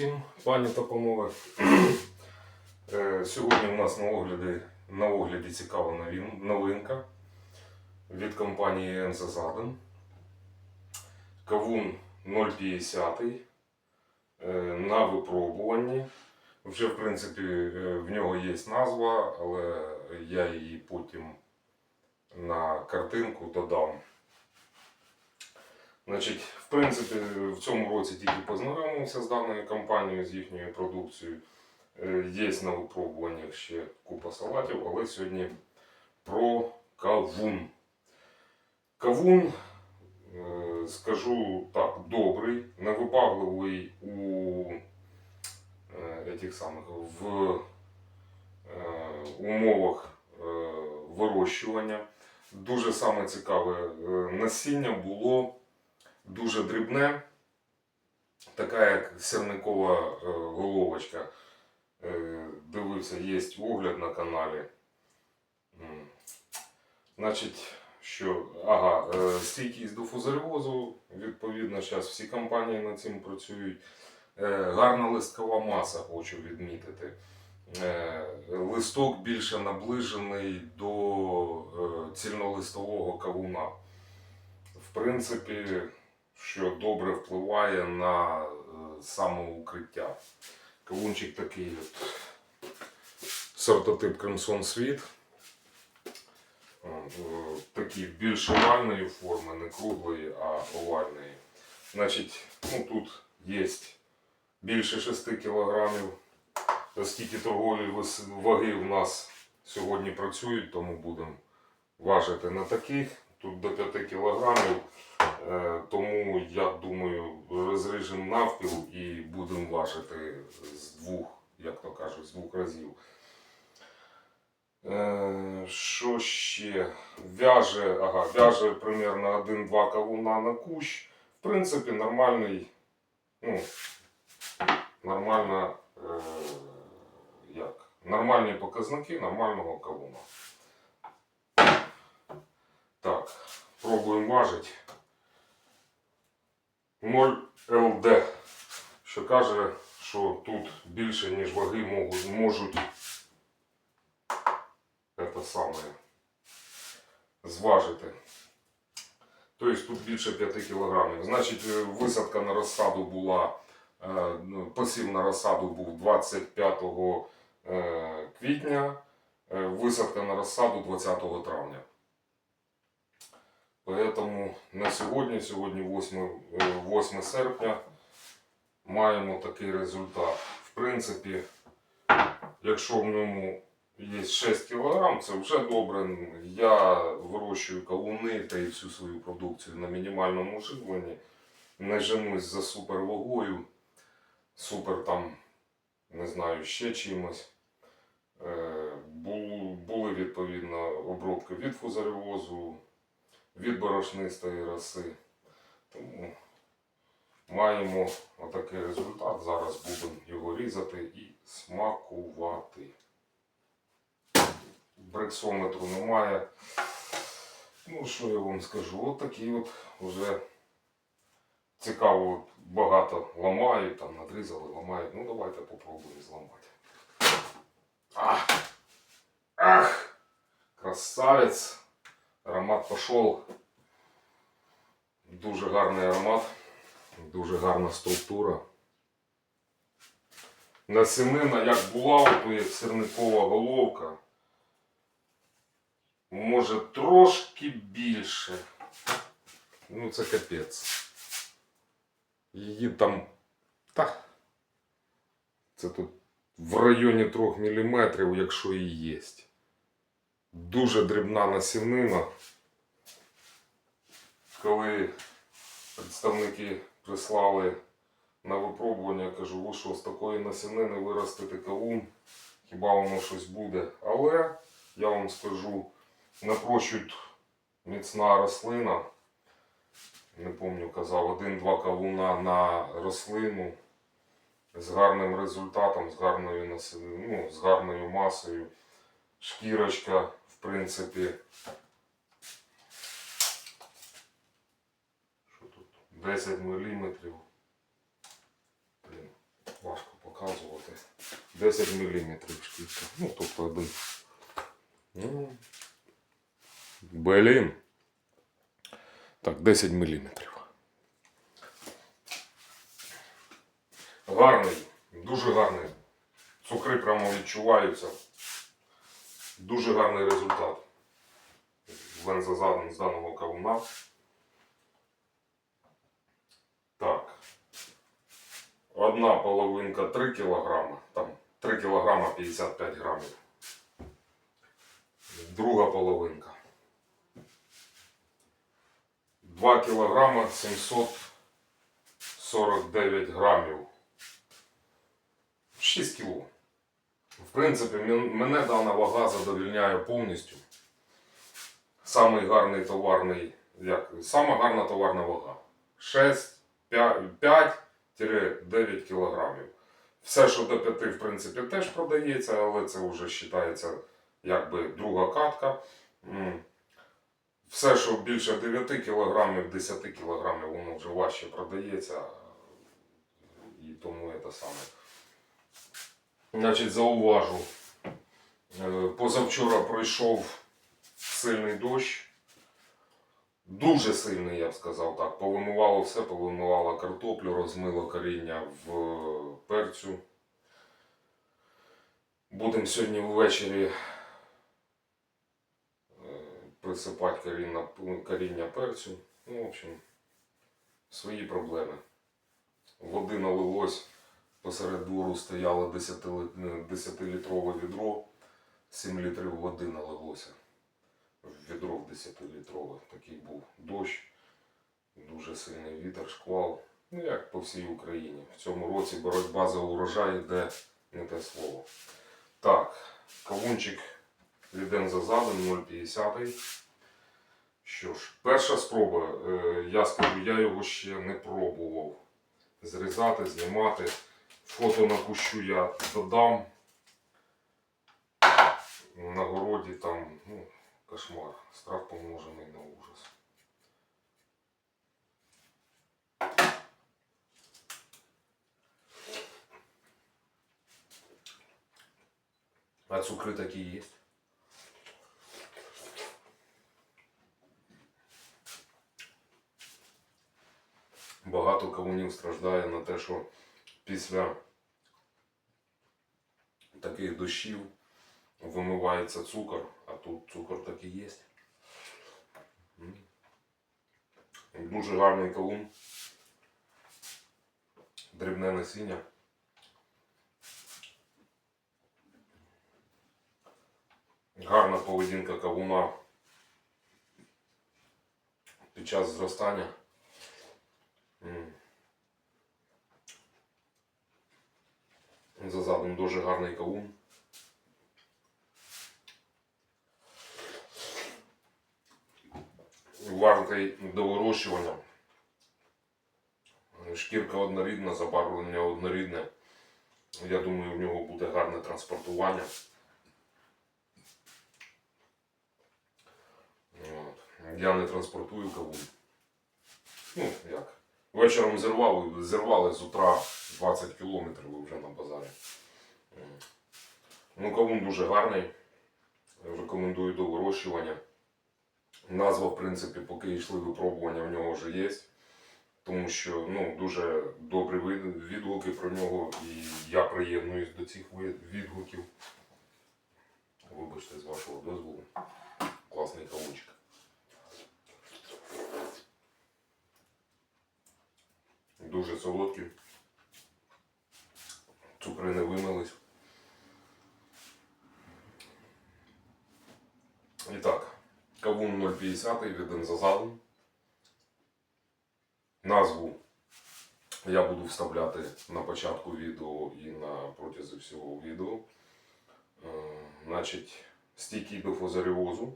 всім, пані та. Е, Сьогодні у нас на огляді, на огляді цікава новинка від компанії Enza Zaden. Кавун 050 е, на випробуванні. Вже, в принципі, е, в нього є назва, але я її потім на картинку додам. Значить, в принципі, в цьому році тільки познайомився з даною компанією, з їхньою продукцією. Е, Є на випробуваннях ще купа салатів, але сьогодні про кавун. Кавун, е, скажу так, добрий, невибагливий у е, этих самих, в умовах вирощування. Дуже саме цікаве насіння було дуже дрібне, така як сірникова е, головочка. Е, Дивився, є огляд на каналі. Значить, що, ага, е, стійкість до фузаріозу, відповідно, зараз всі компанії над цим працюють. Гарна листкова маса, хочу відмітити. Листок більше наближений до цільнолистового кавуна. В принципі, що добре впливає на е, самоукриття. Кавунчик такий от, сортотип Crimson Sweet. Е, Такий більш овальної форми, не круглої, а овальної. Значить, ну тут є більше 6 кілограмів. Оскільки торгові ваги в нас сьогодні працюють, тому будемо важити на таких. Тут до 5 кілограмів. Е, Тому я думаю, розріжемо навпіл і будемо важити з двох, як то кажуть, з двох разів. Е, Що ще? В'яже, ага, в'яже примерно 1-2 кавуна на кущ. В принципі, нормальний, ну, нормальна, е, як? Нормальні показники нормального кавуна. Так, пробуємо важити. 0 ЛД, що каже, що тут більше, ніж ваги можуть, можуть це саме зважити. Тобто тут більше 5 кілограмів. Значить, е, висадка на розсаду була, е, ну, посів на розсаду був 25 е, квітня, висадка на розсаду 20 травня. Поэтому на сьогодні, сьогодні 8, е, 8 серпня, маємо такий результат. В принципі, якщо в ньому є 6 кг, це вже добре. Я вирощую кавуни та і всю свою продукцію на мінімальному живленні. Не женусь за супервагою, супер там, не знаю, ще чимось. Е, Були відповідно обробки від фузаріозу, від борошнистої роси. Тому маємо отакий результат. Зараз будемо його різати і смакувати. Брексометру немає. Ну, що я вам скажу? От такий от вже цікаво, багато ламають, там надрізали, ламають. Ну давайте попробуємо зламати. Ах! Ах! Красавець! Аромат пішов. Дуже гарний аромат, дуже гарна структура. Насінина як була, то як сирникова головка. Може трошки більше. Ну це капець. Її там. Та. Це тут в районі 3 мм, якщо і є. Дуже дрібна насінина. Коли представники прислали на випробування, я кажу, що з такої насінини виростити кавун, хіба воно щось буде. Але я вам скажу, напрочуд міцна рослина. Не пам'ятаю, казав, один-два кавуна на рослину з гарним результатом, з гарною, ну, з гарною масою. Шкірочка, принципі, що тут? 10 мм. Блін. важко показувати. 10 мм шкірка. Ну, тобто один. Ну, блін. Так, 10 мм. Гарний, дуже гарний. Цукри прямо відчуваються. Дуже гарний результат. З даного кавуна. Так. Одна половинка 3 кг, там 3 кг 55 грамів. Друга половинка. 2 кг 749 грамів. 6 кг. В принципі, мене дана вага задовільняє повністю. Самий гарний товарний, як, сама гарна товарна вага. 6, 5-9 кілограмів. Все, що до 5, в принципі, теж продається, але це вже вважається якби друга катка. Все, що більше 9 кілограмів, 10 кілограмів, воно вже важче продається. І тому це саме. Значить, зауважу. Е, Позавчора пройшов сильний дощ. Дуже сильний, я б сказав так. Повимивало все, повимивало картоплю, розмило коріння в е, перцю. Будемо сьогодні ввечері е, присипати коріння, коріння перцю. Ну, в общем, свої проблеми. Води налилось. Посеред двору стояло 10-літрове відро, 7 літрів води налилося. Відро в 10-літрове. Такий був дощ, дуже сильний вітер, шквал. Ну як по всій Україні. В цьому році боротьба за урожай йде не те слово. Так, кавунчик від Ензазаду 0,50. Що ж, перша спроба. Е, Я скажу, я його ще не пробував зрізати, знімати. Фото на кущу я додам. На городі там ну, кошмар. Страх помножений на ужас. А цукри такі є. Багато кавунів страждає на те, що після таких дощів вимивається цукор, а тут цукор так і є. Дуже гарний кавун. Дрібне насіння. Гарна поведінка кавуна під час зростання. За задом дуже гарний кавун. Варкий до вирощування. Шкірка однорідна, забарвлення однорідне. Я думаю, в нього буде гарне транспортування. Я не транспортую кавун. Ну, як? Вечором зірвали, зірвали з утра 20 кілометрів вже на базарі. Ну, кавун дуже гарний. Рекомендую до вирощування. Назва, в принципі, поки йшли випробування, в нього вже є. Тому що ну, дуже добрі відгуки про нього, і я приєднуюсь до цих відгуків. Вибачте, з вашого дозволу. Класний кавунчик. Дуже солодкі. Не вимились. І так, кавун 0,50 від Ензазаду. Назву я буду вставляти на початку відео і на протязі всього відео. Е, Значить, стійкий до фузаріозу,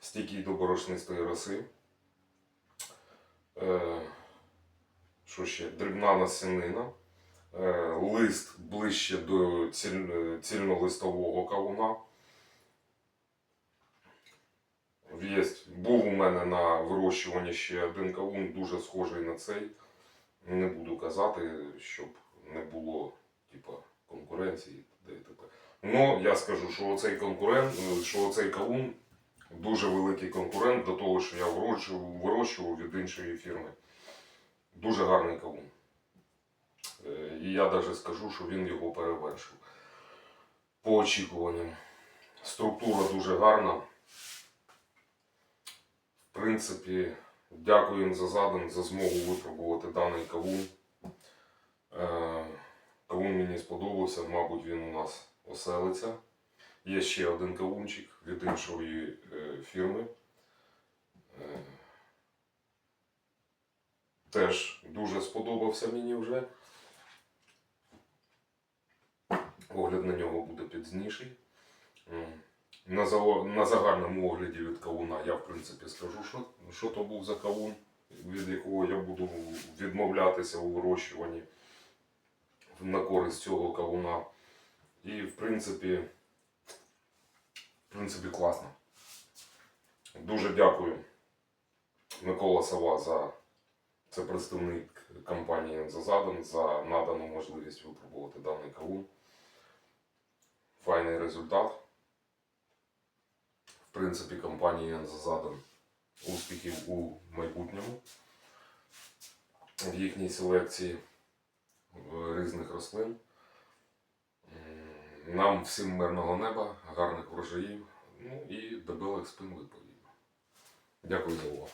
стійкий до борошнистої роси. Е, Що ще? Дрібна насінина. Е, Лист ближче до ціль- цільнолистового кавуна. Був у мене на вирощуванні ще один кавун, дуже схожий на цей. Не буду казати, щоб не було типа, конкуренції. Ну, я скажу, що оцей конкурент, е, що оцей кавун дуже великий конкурент до того, що я вирощував від іншої фірми. Дуже гарний кавун. І я навіть скажу, що він його перевершив. По очікуванням. Структура дуже гарна. В принципі, дякуємо за задан, за змогу випробувати даний кавун. Е, Кавун мені сподобався, мабуть, він у нас оселиться. Є ще один кавунчик від іншої е, фірми. Е, Теж дуже сподобався мені вже. Огляд на нього буде пізніший. На, загальному огляді від кавуна я, в принципі, скажу, що, що то був за кавун, від якого я буду відмовлятися у вирощуванні на користь цього кавуна. І, в принципі, в принципі, класно. Дуже дякую Микола Сава за це представник компанії за задан за надану можливість випробувати даний кавун. Файний результат. В принципі, компанія за задан успіхів у майбутньому в їхній селекції різних рослин. Нам всім мирного неба, гарних врожаїв, ну і дебелих спин відповідно. Дякую за увагу.